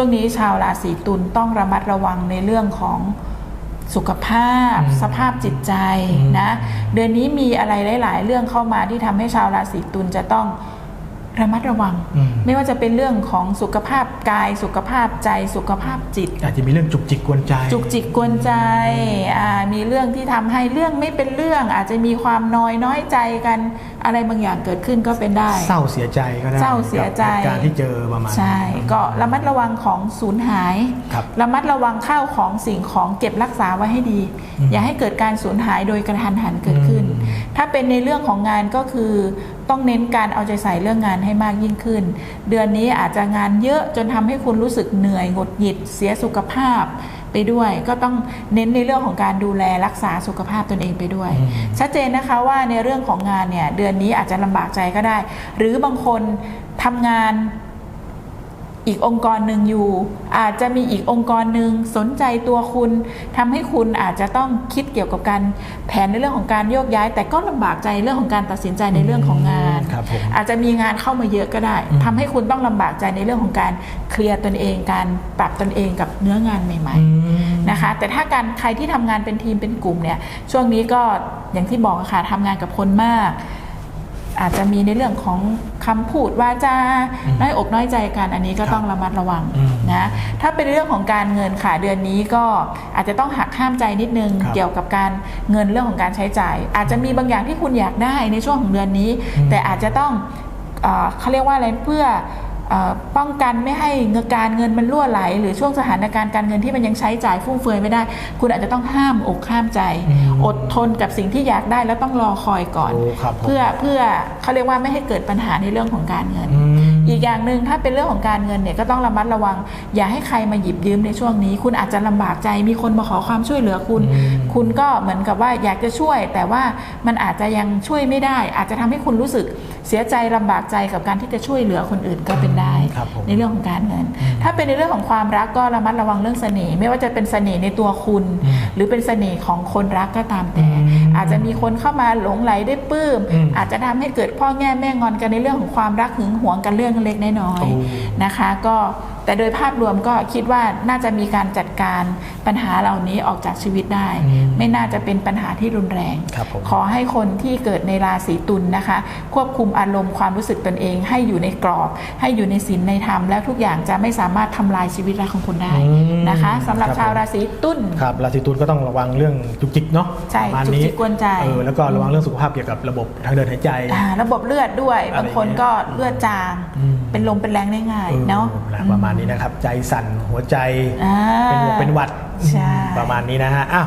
ช่วงนี้ชาวราศีตุลต้องระมัดระวังในเรื่องของสุขภาพอืมสภาพจิตใจอืมนะ เดือนนี้มีอะไรหลาย ๆ เรื่องเข้ามาที่ทำให้ชาวราศีตุลจะต้อง ระมัดระวังอืมไม่ว่าจะเป็นเรื่องของสุขภาพกาย สุขภาพใจสุขภาพจิต อาจจะมีเรื่องจุกจิกกวนใจ จุกจิกกวนใจอ่ามีเรื่องที่ทำให้เรื่องไม่เป็นเรื่อง อาจจะมีความน้อยน้อยใจกันอะไรบางอย่างเกิดขึ้นก็เป็นได้ เศร้าเสียใจก็ได้เศร้าเสียใจกับเหตุการณ์ที่เจอประมาณใช่ก็ระมัดระวังของสูญหายครับระมัดระวังข้าวของสิ่งของเก็บรักษาไว้ให้ดี อืมอย่าให้เกิดการสูญหายโดยกระทันหันเกิดขึ้นอืมถ้าเป็นในเรื่องของงานก็คือต้องเน้นการเอาใจใส่เรื่องงานให้มากยิ่งขึ้น เดือนนี้อาจจะงานเยอะจนทำให้คุณรู้สึกเหนื่อยหงุดหงิดเสียสุขภาพไปด้วยก็ต้องเน้นในเรื่องของการดูแลรักษาสุขภาพตนเองไปด้วยอืมชัดเจนนะคะว่าในเรื่องของงานเนี่ยเดือนนี้อาจจะลำบากใจก็ได้ หรือบางคนทำงาน อีกองค์กรหนึ่งอยู่ อาจจะมีอีกองค์กรหนึ่งสนใจตัวคุณทำให้คุณอาจจะต้องคิดเกี่ยวกับการแผนในเรื่องของการโยกย้าย แต่ก็ลำบากใจเรื่องของการตัดสินใจในเรื่องของงานครับผมอาจจะมีงานเข้ามาเยอะก็ได้อืมทำให้คุณต้องลำบากใจในเรื่องของการเคลียร์ตนเอง การปรับตนเองกับเนื้องานใหม่อืๆมนะคะ แต่ถ้าการใครที่ทำงานเป็นทีมเป็นกลุ่มเนี่ยช่วงนี้ก็อย่างที่บอกอะค่ะทำงานกับคนมาก อาจจะมีในเรื่องของคำพูดวาจาอืมน้อยอกน้อยใจกันอันนี้ก็ครับต้องระมัดระวังอืมนะถ้าเป็นเรื่องของการเงินค่ะเดือนนี้ก็อาจจะต้องหักห้ามใจนิดนึงครับเกี่ยวกับการเงินเรื่องของการใช้จ่าย อาจจะมีบางอย่างที่คุณอยากได้ในช่วงของเดือนนี้อืมแต่อาจจะต้องเอ่อเขาเรียกว่าอะไรเพื่อเอ่อ ป้องกันไม่ให้เงินการเงินมันรั่วไหล หรือช่วงสถานการณ์การเงินที่มันยังใช้จ่ายฟุ่มเฟือยไม่ได้ คุณอาจจะต้องห้ามอกห้ามใจอืมอดทนกับสิ่งที่อยากได้แล้วต้องรอคอยก่อนโอ้ครับผมเพื่อเพื่อเขาเรียกว่าไม่ให้เกิดปัญหาในเรื่องของการเงิน อืมอีกอย่างหนึ่งถ้าเป็นเรื่องของการเงินเนี่ยก็ต้องระมัดระวัง อย่าให้ใครมาหยิบยืมในช่วงนี้ คุณอาจจะลำบากใจมีคนมาขอความช่วยเหลือคุณอืมคุณก็เหมือนกับว่าอยากจะช่วย แต่ว่ามันอาจจะยังช่วยไม่ได้ อาจจะทำให้คุณรู้สึกเสียใจลำบากใจกับการที่จะช่วยเหลือคนอื่นก็เป็นได้ครับผมในเรื่องของการเงินอืมถ้าเป็นในเรื่องของความรักก็ระมัดระวังเรื่องเสน่ห์ไม่ว่าจะเป็นเสน่ห์ในตัวคุณอืมหรือเป็นเสน่ห์ของคนรักก็ตามแต่ อืมอาจจะมีคนเข้ามาหลงไหลได้ปลื้มอืมอาจจะทำให้เกิดพ่อแง่แม่งอนกันในเรื่องของความรักหึงหวงกันเรื่องเล็กๆน้อยโอ้ๆนะคะ ก็ แต่โดยภาพรวมก็คิดว่าน่าจะมีการจัดการปัญหาเหล่านี้ออกจากชีวิตได้อืมไม่น่าจะเป็นปัญหาที่รุนแรงครับผมขอให้คนที่เกิดในราศีตุลนะคะ ควบคุมอารมณ์ความรู้สึกตนเอง ให้อยู่ในกรอบ ให้อยู่ในศีลในธรรม แล้วทุกอย่างจะไม่สามารถทำลายชีวิตรักของคุณได้อืมนะคะสำหรับครับชาวราศีตุลครับราศีตุลก็ต้องระวังเรื่องจุกจิกเนาะใช่ประมาณจุกนี้จิกกวนใจเออแล้วก็ระวังเรื่องสุขภาพเกี่ยวกับระบบทางเดินหายใจอ่าระบบเลือดด้วยอะไรบางคนก็เลือดจางอืมเป็นลมเป็นแรงได้ง่ายออเนาะประมาณนี้นะครับ ใจสั่นหัวใจอ่าเป็นหวัดเป็นหวัด ใช่ ประมาณนี้นะฮะอ้าว